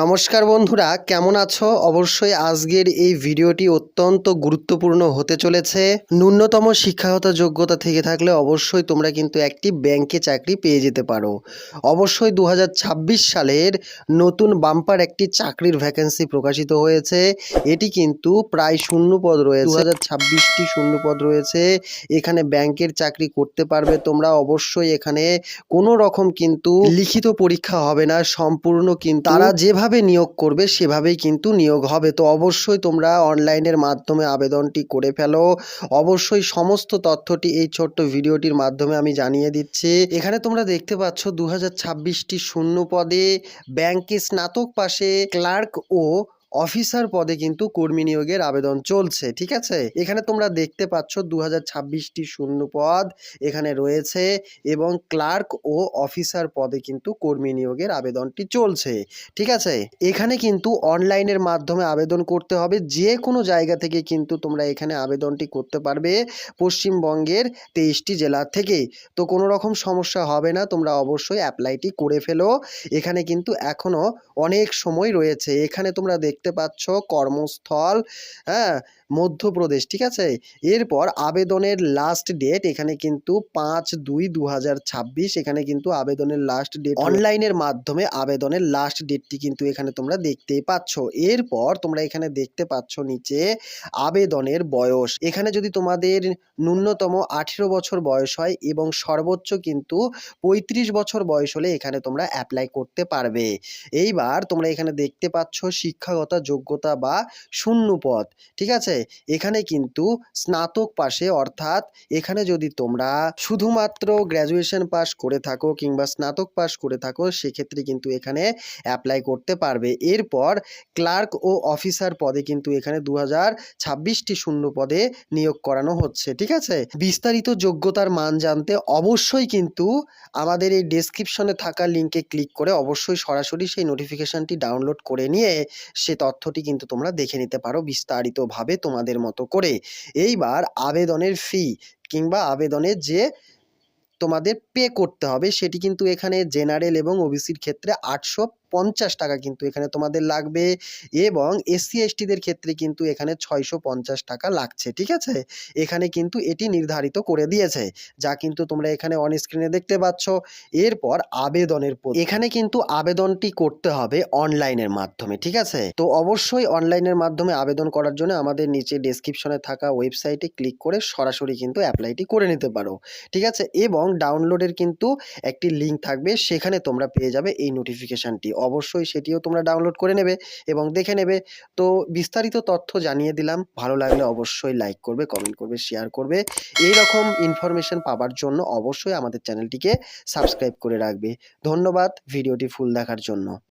নমস্কার বন্ধুরা, কেমন আছো? অবশ্যই আজকের এই ভিডিওটি অত্যন্ত গুরুত্বপূর্ণ হতে চলেছে। ন্যূনতম শিক্ষাগত যোগ্যতা থেকে থাকলে অবশ্যই তোমরা কিন্তু একটি ব্যাংকে চাকরি পেয়ে যেতে পারো। অবশ্যই দু সালের নতুন বাম্পার একটি চাকরির ভ্যাকেন্সি প্রকাশিত হয়েছে। এটি কিন্তু প্রায় শূন্য পদ রয়েছে। দু হাজার ছাব্বিশটি শূন্য পদ রয়েছে। এখানে ব্যাংকের চাকরি করতে পারবে তোমরা। অবশ্যই এখানে কোনো রকম কিন্তু লিখিত পরীক্ষা হবে না। সম্পূর্ণ কিন্তু তারা যেভাবে নিয়োগ করবে, সেভাবেই কিন্তু নিয়োগ হবে। তো অবশ্যই তোমরা অনলাইনের মাধ্যমে আবেদনটি করে ফেলো। অবশ্যই সমস্ত তথ্যটি এই ছোট্ট ভিডিওটির মাধ্যমে আমি জানিয়ে দিচ্ছি। এখানে তোমরা দেখতে পাচ্ছ দু হাজার ছাব্বিশটি শূন্য পদে ব্যাংকে স্নাতক পাশে ক্লার্ক ও অফিসার পদে কিন্তু কর্মী নিয়োগের আবেদন চলছে, ঠিক আছে? এখানে তোমরা দেখতে পাচ্ছ দু হাজার শূন্য পদ এখানে রয়েছে এবং ক্লার্ক ও অফিসার পদে কিন্তু কর্মী নিয়োগের আবেদনটি চলছে, ঠিক আছে? এখানে কিন্তু অনলাইনের মাধ্যমে আবেদন করতে হবে, যে কোনো জায়গা থেকে কিন্তু তোমরা এখানে আবেদনটি করতে পারবে পশ্চিমবঙ্গের তেইশটি জেলা থেকে। তো কোনো রকম সমস্যা হবে না, তোমরা অবশ্যই অ্যাপ্লাইটি করে ফেলো। এখানে কিন্তু এখনও অনেক সময় রয়েছে, এখানে তোমরা দেখতে পাচ্ছ কর্মস্থল হ্যাঁ মধ্যপ্রদেশ, ঠিক আছে? এরপর আবেদনের লাস্ট ডেট এখানে কিন্তু পাঁচ দুই দু এখানে কিন্তু আবেদনের লাস্ট ডেট অনলাইনের মাধ্যমে আবেদনের লাস্ট ডেটটি কিন্তু এখানে তোমরা দেখতেই পাচ্ছ। এরপর তোমরা এখানে দেখতে পাচ্ছ নিচে আবেদনের বয়স। এখানে যদি তোমাদের ন্যূনতম আঠেরো বছর বয়স হয় এবং সর্বোচ্চ কিন্তু পঁয়ত্রিশ বছর বয়স হলে এখানে তোমরা অ্যাপ্লাই করতে পারবে। এইবার তোমরা এখানে দেখতে পাচ্ছ শিক্ষাগত যোগ্যতা বা শূন্য পদ ঠিক আছে? এখানে কিন্তু স্নাতক পাশে, অর্থাৎ এখানে যদি তোমরা শুধুমাত্র গ্র্যাজুয়েশন পাস করে থাকো কিংবা স্নাতক পাস করে থাকো, সেক্ষেত্রে কিন্তু এখানে অ্যাপ্লাই করতে পারবে। এরপর ক্লার্ক ও অফিসার পদে কিন্তু এখানে দু হাজার ছাব্বিশটি শূন্য পদে নিয়োগ করানো হচ্ছে, ঠিক আছে? বিস্তারিত যোগ্যতার মান জানতে অবশ্যই কিন্তু আমাদের এই ডেসক্রিপশনে থাকা লিঙ্কে ক্লিক করে অবশ্যই সরাসরি সেই নোটিফিকেশনটি ডাউনলোড করে নিয়ে সে তথ্যটি কিন্তু তোমরা দেখে নিতে পারো বিস্তারিতভাবে তোমাদের মতো করে। এইবার আবেদনের ফি কিংবা আবেদনের যে তোমাদের পে করতে হবে সেটি কিন্তু এখানে জেনারেল এবং ওবিসির ক্ষেত্রে আটশো পঞ্চাশ টাকা কিন্তু এখানে তোমাদের লাগবে এবং এসসি এসটিদের ক্ষেত্রে কিন্তু এখানে ছয়শো পঞ্চাশ টাকা লাগছে, ঠিক আছে? এখানে কিন্তু এটি নির্ধারিত করে দিয়েছে, যা কিন্তু তোমরা এখানে অন স্ক্রিনে দেখতে পাচ্ছ। এরপর আবেদনের। এখানে কিন্তু আবেদনটি করতে হবে অনলাইনের মাধ্যমে, ঠিক আছে? তো অবশ্যই অনলাইনের মাধ্যমে আবেদন করার জন্য আমাদের নিচে ডেসক্রিপশনে থাকা ওয়েবসাইটে ক্লিক করে সরাসরি কিন্তু অ্যাপ্লাইটি করে নিতে পারো, ঠিক আছে? এবং ডাউনলোডের কিন্তু একটি লিঙ্ক থাকবে, সেখানে তোমরা পেয়ে যাবে এই নোটিফিকেশানটি অবশ্যই সেটিও তোমরা ডাউনলোড করে নেবে এবং দেখে নেবে। তো বিস্তারিত তথ্য জানিয়ে দিলাম। ভালো লাগলে অবশ্যই লাইক করবে কমেন্ট করবে শেয়ার করবে। এই রকম ইনফরমেশন পাবার জন্য অবশ্যই আমাদের চ্যানেলটিকে সাবস্ক্রাইব করে রাখবে। ধন্যবাদ ভিডিওটি ফুল দেখার জন্য।